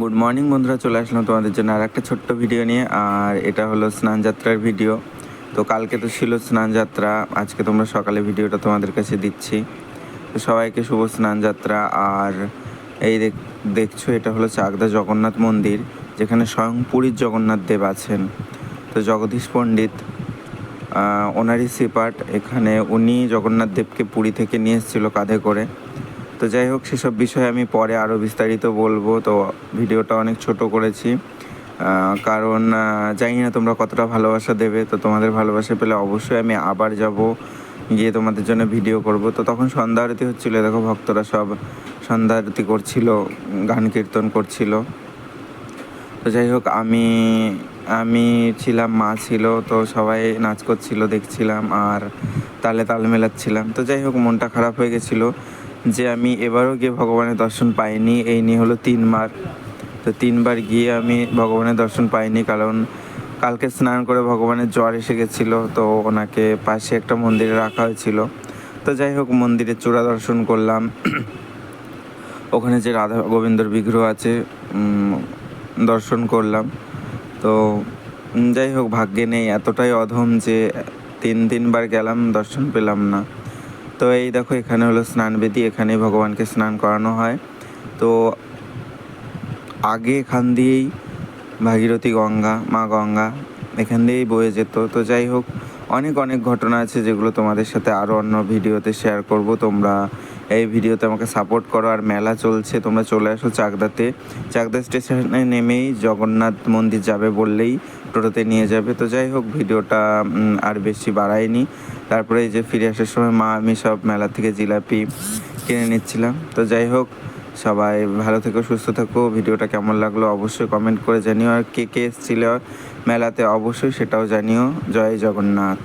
Good morning বন্ধুরা, চলে আসলাম তোমাদের জন্য আর একটা ছোট্ট ভিডিও নিয়ে, আর এটা হলো স্নান যাত্রার ভিডিও তো কালকে তো ছিল স্নান যাত্রা, আজকে তোমরা সকালে ভিডিওটা তোমাদের কাছে দিচ্ছি। তো সবাইকে শুভ স্নান যাত্রা, আর এই দেখ, দেখছ এটা হলো চাকদা জগন্নাথ মন্দির, যেখানে স্বয়ং পুরীর জগন্নাথ দেব আছেন। তো জগদীশ পণ্ডিত ওনারই সিপাট এখানে উনি জগন্নাথ দেবকে পুরী থেকে নিয়ে এসেছিল কাঁধে করে। তো যাই হোক, সেসব বিষয়ে আমি পরে আরও বিস্তারিত বলব। তো ভিডিওটা অনেক ছোট করেছি। কারণ জানি না তোমরা কতটা ভালোবাসা দেবে। তো তোমাদের ভালোবাসা পেলে অবশ্যই আমি আবার যাব, গিয়ে তোমাদের জন্য ভিডিও করব। তো তখন সন্ধ্যা আরতি হচ্ছিল, দেখো ভক্তরা সব সন্ধ্যা আরতি করছিল, গান কীর্তন করছিল। তো যাই হোক, আমি আমি ছিলাম, মা ছিল, তো সবাই নাচ করছিল, দেখছিলাম, আর তালে তাল মেলাচ্ছিলাম। তো যাই হোক, মনটা খারাপ হয়ে গেছিল। যে আমি এবারও গিয়ে ভগবানের দর্শন পাইনি, এই নিয়ে হলো তিনবার। তো তিনবার গিয়ে আমি ভগবানের দর্শন পাইনি কারণ কালকে স্নান করে ভগবানের জ্বর এসে গেছিল, তো ওনাকে পাশে একটা মন্দিরে রাখা হয়েছিল। তো যাই হোক মন্দিরের চূড়া দর্শন করলাম। ওখানে যে রাধা গোবিন্দর বিগ্রহ আছে দর্শন করলাম। তো যাই হোক, ভাগ্যে নেই, এতটাই অধম যে তিন, তিনবার গেলাম, দর্শন পেলাম না। তো এই দেখো, এখানে হলো স্নানবেদি এখানে ভগবানকে স্নান করানো হয়। তো আগে এখান দিয়েই ভাগীরথী গঙ্গা, মা গঙ্গা এখান দিয়েই বয়ে যেত। তো যাই হোক, অনেক অনেক ঘটনা আছে যেগুলো তোমাদের সাথে আরও অন্য ভিডিওতে শেয়ার করব। তোমরা এই ভিডিওতে আমাকে সাপোর্ট করো আর মেলা চলছে, তোমরা চলে আসো চাকদাতে। চাকদা স্টেশনে নেমেই জগন্নাথ মন্দির যাবে বললেই টোটোতে নিয়ে যাবে। তো যাই হোক, ভিডিওটা আর বেশি বাড়ায়নি। তারপরে এই যে ফিরে আসার সময় মা, আমি সব মেলা থেকে জিলাপি কিনে নিচ্ছিলাম। তো যাই হোক, সবাই ভালো থেকো, সুস্থ থাকো। ভিডিওটা কেমন লাগল অবশ্যই কমেন্ট করে জানিও। আর কে কে এসেছিল মেলাতে অবশ্যই সেটাও জানিও। জয় জগন্নাথ।